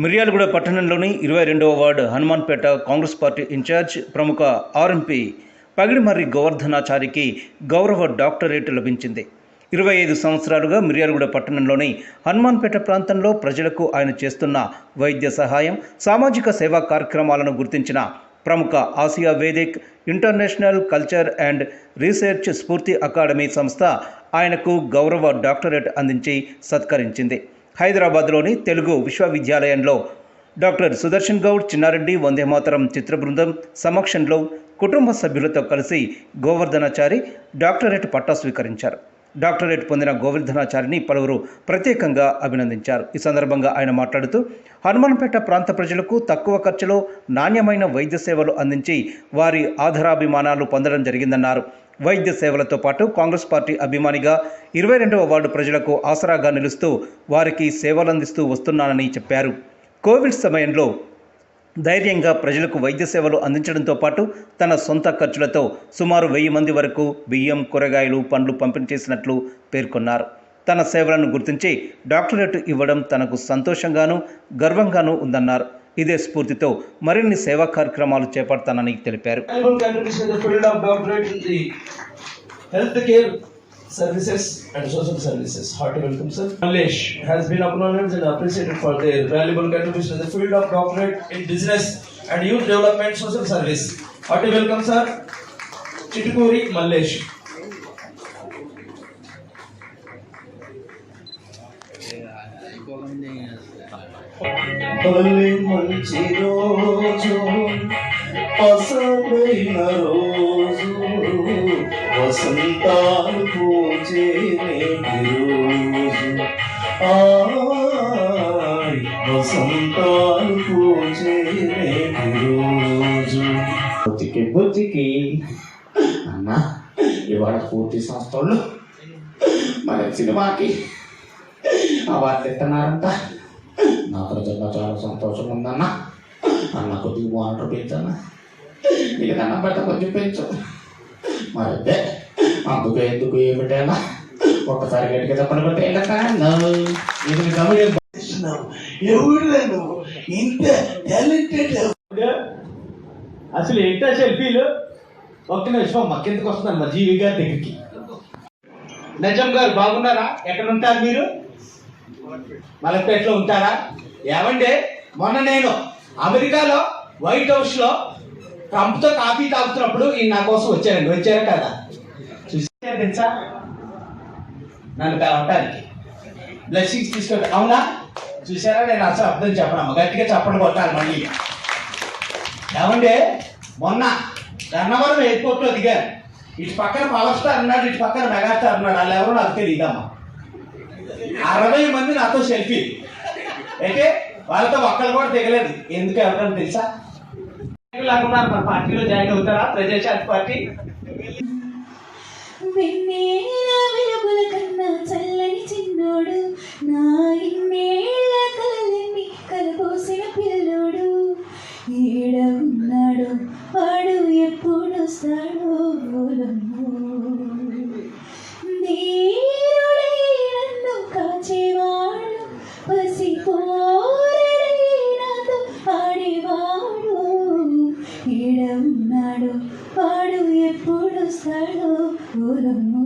మిర్యాలగూడ పట్టణంలోని ఇరవై రెండవ ward Hanumanpet Congress party in charge ప్రముఖ ఆర్ఎంపీ పగిడిమర్రి గోవర్ధనాచారికి గౌరవ డాక్టరేట్ లభించింది. ఇరవై ఐదు సంవత్సరాలుగా మిర్యాలగూడ పట్టణంలోని హనుమాన్పేట ప్రాంతంలో ప్రజలకు ఆయన చేస్తున్న వైద్య సహాయం సామాజిక సేవా కార్యక్రమాలను గుర్తించిన ప్రముఖ Asia Vedic international culture and research Spoorthi academy సంస్థ ఆయనకు గౌరవ డాక్టరేట్ అందించి సత్కరించింది. హైదరాబాద్లోని తెలుగు విశ్వవిద్యాలయంలో డాక్టర్ సుదర్శన్ గౌడ్ చిన్నారెడ్డి వందేమాతరం చిత్ర బృందం సమక్షంలో కుటుంబ సభ్యులతో కలిసి గోవర్ధనాచారి డాక్టరేట్ పట్టా స్వీకరించారు. డాక్టరేట్ పొందిన గోవర్ధనాచారిని పలువురు ప్రత్యేకంగా అభినందించారు. ఈ సందర్భంగా ఆయన మాట్లాడుతూ హనుమాన్పేట ప్రాంత ప్రజలకు తక్కువ ఖర్చులో నాణ్యమైన వైద్య సేవలు అందించి వారి ఆధారాభిమానాలు పొందడం జరిగిందన్నారు. వైద్య సేవలతో పాటు కాంగ్రెస్ పార్టీ అభిమానిగా ఇరవై రెండవ వార్డు ప్రజలకు ఆసరాగా నిలుస్తూ వారికి సేవలందిస్తూ వస్తున్నానని చెప్పారు. కోవిడ్ సమయంలో ధైర్యంగా ప్రజలకు వైద్య సేవలు అందించడంతో పాటు తన సొంత ఖర్చులతో సుమారు వెయ్యి మంది వరకు బియ్యం కూరగాయలు పండ్లు పంపిణీ చేసినట్లు పేర్కొన్నారు. తన సేవలను గుర్తించి డాక్టరేట్ ఇవ్వడం తనకు సంతోషంగాను గర్వంగాను ఉందన్నారు. ఇదే స్ఫూర్తితో మరిన్ని సేవా కార్యక్రమాలు చేపడతానని తెలిపారు. Health care services and social services heart welcome sir Mallesh has been acknowledged and appreciated for field of doctorate in business and youth development social service heart welcome sir Chittukuri Mallesh తొలి మంచి రోజు పసమైన రోజు వసంతాలు పూజే నేటి రోజు ఆయ్ వసంతాలు పూజే నేటి రోజు బుద్ధికి బుద్ధికి అన్న ఇవాళ పూర్తి సంస్థలు. మన సినిమాకి అవార్డు ఇస్తున్నారంట నా ప్రజల్లో చాలా సంతోషంగా ఉందన్న అన్న కొద్దిగా వాటర్ పెంచన్న నీకు దండం పెడతా కొంచెం పెంచు మరి అదే అందుకు ఎందుకు ఏమిటేనా ఒక్కసారి గట్టిగా చెప్పండి కొట్టి ఇది నీ కమిటీ ఎవరురా నువ్వు ఇంత టాలెంటెడ్ అసలు ఏంటా సెల్ఫీలు ఒక్క నిమిషం మా కిందకి వస్తున్నాను మా జీవి గారి దగ్గరికి నజం గారు బాగున్నారా ఎక్కడ ఉంటారు మీరు మలపేటలో ఉంటారా? ఏమంటే మొన్న నేను అమెరికాలో వైట్ హౌస్లో ట్రంప్తో కాఫీ తాగుతున్నప్పుడు ఈయన నా కోసం వచ్చారండి. వచ్చారు కదా? చూసారా తెలుసా? నన్ను కలవటానికి. బ్లెస్సింగ్స్ తీసుకోండి అవునా? చూసారా నేను అసలు అర్థం చెప్పనమ్మ. గట్టిగా చెప్పండి కొట్టాలి మళ్ళీ. ఏమంటే మొన్న గన్నవరం ఎయిర్పోర్ట్లో దిగాను. ఇటు పక్కన పవర్ స్టార్ ఉన్నాడు ఇటు పక్కన మెగాస్టార్ ఉన్నాడు. వాళ్ళు ఎవరో నాకు తెలియదమ్మా. అరవై మంది నాతో సెల్ఫీ. అయితే వాళ్ళతో ఒక్కరు కూడా దిగలేదు. ఎందుకు ఎవరైనా తెలుసా? లాగున్నారు మన పార్టీలో జాయిన్ అవుతారా? ప్రజాశాంతి పార్టీ? ఉన్నాడు వాడు ఎప్పుడు వస్తాడో ఓలమ్మో